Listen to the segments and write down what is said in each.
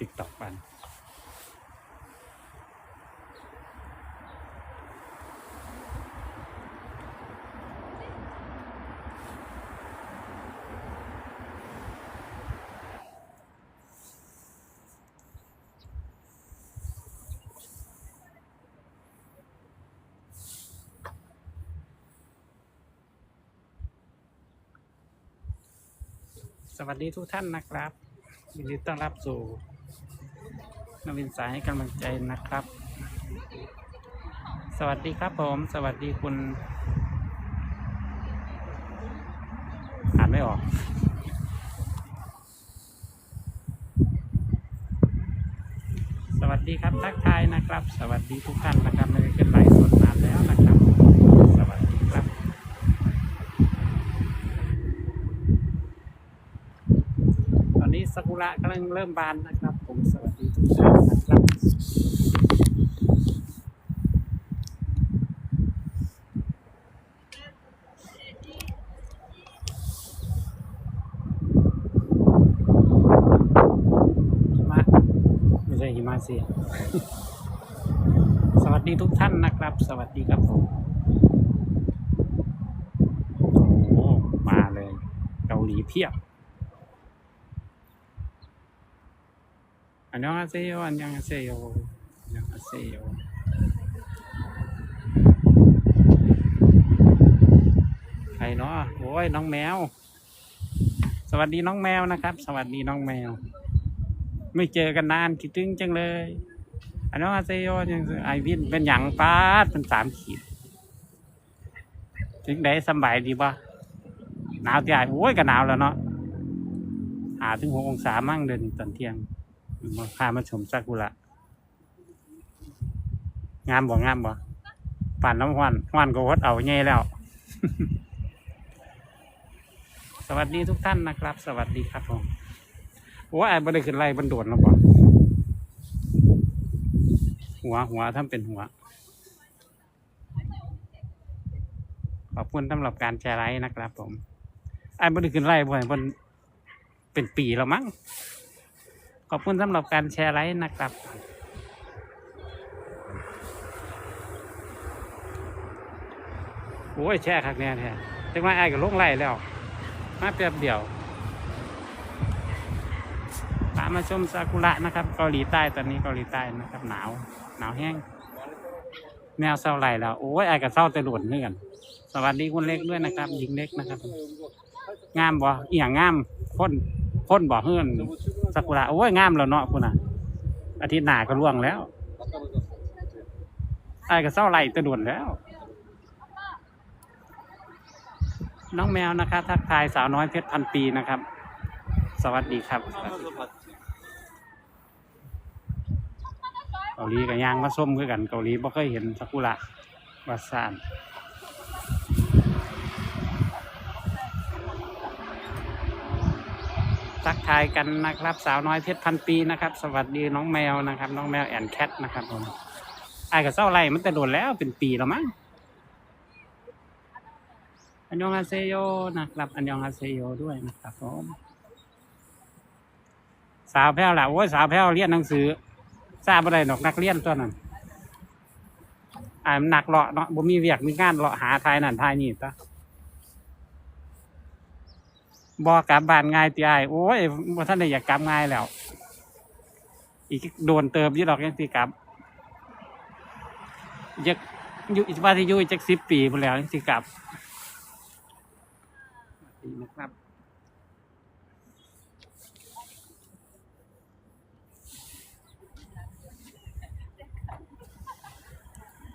ติ๊กต็อกกันสวัสดีทุกท่านนะครับยินดีต้อนรับสู่ นวินสายให้กำลังใจนะครับ สวัสดีครับผม สวัสดีคุณ อ่านไม่ออกสวัสดีครับทักทายนะครับ สวัสดีทุกท่านนะครับไม่ได้ขึ้นไลฟ์สดนานแล้วนะครับ สวัสดีครับ ตอนนี้ซากุระกำลังเริ่มบานนะครับ ผมสวัสดีทุกท่าน ไม่ใช่หิมะสิสวัสดีทุกท่านนะครับ สวัสดีครับผมโอ้มาเลย เกาหลีเพียบ อันยองอาเซโยอันยองอาเซโยอันยองอาเซโยใครเนาะโอ้ยน้องแมว สวัสดีน้องแมวนะครับ สวัสดีน้องแมว ไม่เจอกันนานคิดถึงจังเลยอันน้องอาเซโยยังไอวินเป็นหยังป้าดเป็นสามขีดถึงได้สบายดีป่ะหนาวที่ไอโอ้ยก็หนาวแล้วเนาะหาถึงหกองศามั่งเดินตอนเที่ยง มาพามาชมซากุระงามบ่งามบ่ป่านน้ำหวานหวานก็วดเอาเง่แล้ว สวัสดีทุกท่านนะครับ สวัสดีครับผมโอ้ยไอ้บ่ไดขึ้นไล่บันโดดแล้วบ่หัวหัวทำเป็นหัว ขอบคุณสำหรับการแชร์ไลค์นะครับผมไอ้บ่ไดขึ้นไล่บ่อยมันเป็นปีแล้วมั้ง ขอบคุณสำหรับการแชร์ไลค์นะครับโอ้ยแชร์คักแน่แท้จังว่าไอ้ายก็ลงไล่แล้ว มาแป๊บเดียวตามมาชมซากุระนะครับ เกาหลีใต้ตอนนี้เกาหลีใต้นะครับ หนาว หนาวแห้ง แนวเศร้าไหลแล้ว โอ้ยไอ้ายก็เศร้าแต่หลุดเนื่อนสวัสดีคุณเล็กด้วยนะครับหญิงเล็กนะครับ งามบ่เอียงงามพ่น พ่นบ่เฮือนซากุระโอ้ยงามแล้วเนาะคุณน่ะ อาทิตย์หน้าก็ล่วงแล้วไอ้ก็เศร้าไหลตะด่วนแล้ว น้องแมวนะครับทักทายสาวน้อยเพชรพันปีนะครับ สวัสดีครับเกาหลีกับยางมาส้มคือกันเกาหลีบ่เคยเห็นซากุระวัดซาน ทักทายกันนะครับ สาวน้อยเพชรพันปีนะครับ สวัสดีน้องแมวนะครับ น้องแมวแอนแคทนะครับผมไอ้กับเศร้าไรมันแต่โดนแล้วเป็นปีแล้วมั้งอันยองอาเซโยนะครับอันยองอาเซโยด้วยนะครับผมสาวแพ้วแหละโอ้ยสาวแพ้วเรียนหนังสือทราบอะไรหนอกนักเรียนตัวนั้นอ่ามันหนักเลาะเนาะบ่มีเวียกมีงานเลาะหาทายนั่นทายนี่ตะ บอกลับบ้านง่ายตีไอายโอ้ยบ่ท่านได้อยากกลับง่ายแล้ว อีกโดนเติมอยี่ดอกยังตีกลับอยากอยู่อีกว่าที่อยู่อีกจักสิบปีไปแล้วยังตีกลับดีนะครับ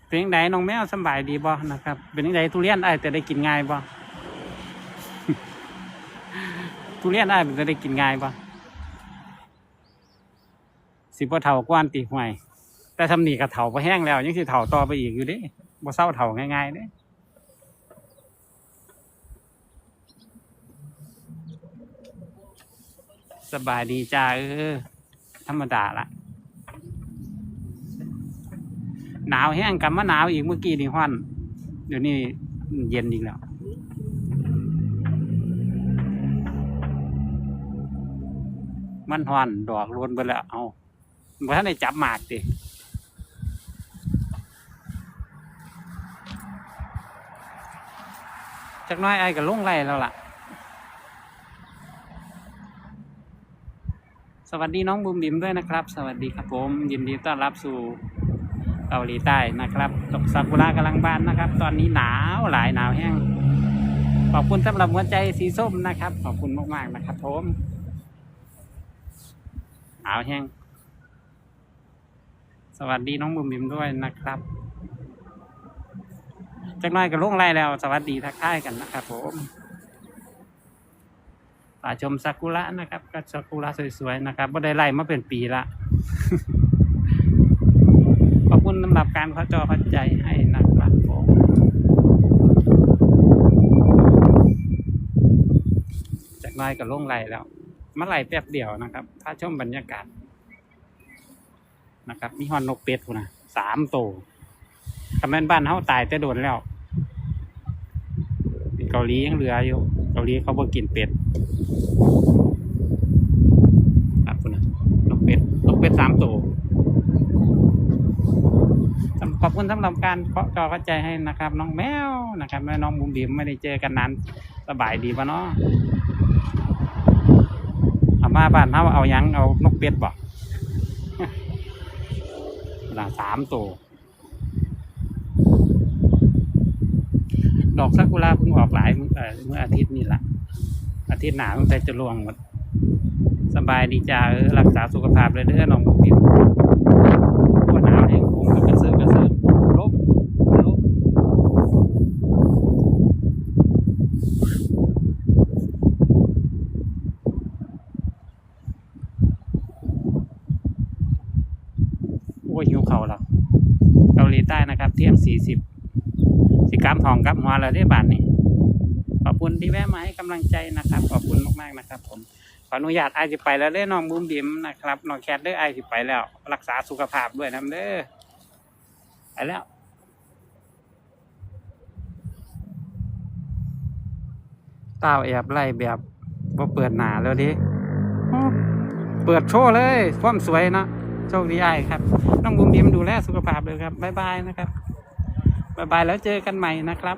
เป็นยังไงน้องแมวสำบายดีบ่นะครับ เป็นยังไงทุเรียนไอายแต่ได้กินง่ายบ่ ทุเรียนได้มันจะได้กินง่ายปะสิบ่เท่ากว้านตีห่วย แต่ทำหนีกับเถาพอแห้งแล้ว ยังสิเถาต่อไปอีกอยู่ดิบ่เศร้าเถาง่ายๆเด้สบายดีจ้าเออธรรมดาละหนาวแห้งกับมาหนาวอีกเมื่อกี้นี่ฮ้อนเดี๋ยวนี้เย็นอีกแล้ว มันหอนดอกรวนไปแล้วเอาเมื่ท่านได้จับหมากดิจักน้อยไอ้กับลุงไล่แล้วล่ะ สวัสดีน้องบุมบิมด้วยนะครับ สวัสดีครับผม ยินดีต้อนรับสู่เกาหลีใต้นะครับดอกซากุระกำลังบานนะครับ ตอนนี้หนาวหลายหนาวแห้งขอบคุณสำหรับหัวใจสีส้มนะครับ ขอบคุณมากๆนะครับผมาวแห้ง สวัสดีน้องบุ๋มบิมด้วยนะครับจักน้อยก็ลงไล่แล้ว สวัสดีทักทายกันนะครับผมป่าชมซากุระนะครับก็ซากุระสวยๆนะครับไม่ได้ไล่มาเป็นปีละขอบคุณสำหรับการเข้าจอเข้าใจให้นะครับผมจากน้อยก็ลงไล่แล้ว มาไล่แป๊บเดียวนะครับ ถ้าชมบรรยากาศนะครับ มีฮอนนกเป็ดนะสามตัวคำแม่นบ้านเขาตายแต่โดนแล้วเกาหลียังเหลืออยู่ เกาหลีเขาบ่กินเป็ดครับพูนนะนกเป็ดนกเป็ดสามตัวขอบคุณสำหรับการเคาะจอเข้าใจให้นะครับ น้องแมวนะครับแม่น้องบุ๋มบิมไม่ได้เจอกันนานสบายดีปะเนาะ มาบ้านเขาเอายังเอานกเป็ดบอกหลาสามตัวดอกซากุระเพิ่งออกหลายเมื่ออาทิตย์นี่แหละอาทิตย์หนาตั้งแต่จะลวงหมดสบายดีจ้าออรักษาสุขภาพเลยเด้อน้องบุ๋มบิมตัวหนาวเองผมก็กระเซิร์กระเซิร์ลบลบโอ้ยหิวเขาวแล้วเกาหลี ใต้นะครับ เที่ยงสี่สิบสิกรรมทองกับหัวเราได้บาทนี่ขอบคุณที่แวะมาให้กำลังใจนะครับ ขอบคุณมากๆนะครับ ผมขออนุญาตไอายสิไปแล้วเด้อน้องบุ้มบิมนะครับน้องแคทเด้อไอายสิไปแล้ว รักษาสุขภาพด้วยนะเด้อไปแล้วเต้าแอบไล่แบบว่าเปิดหนาแล้วดิ เปิดโชว์เลยความสวยนะ โชคดีไอ้ายครับน้องบุ๋มบิมดูแลสุขภาพเลยครับบ๊ายบายนะครับบ๊ายบายแล้วเจอกันใหม่นะครับ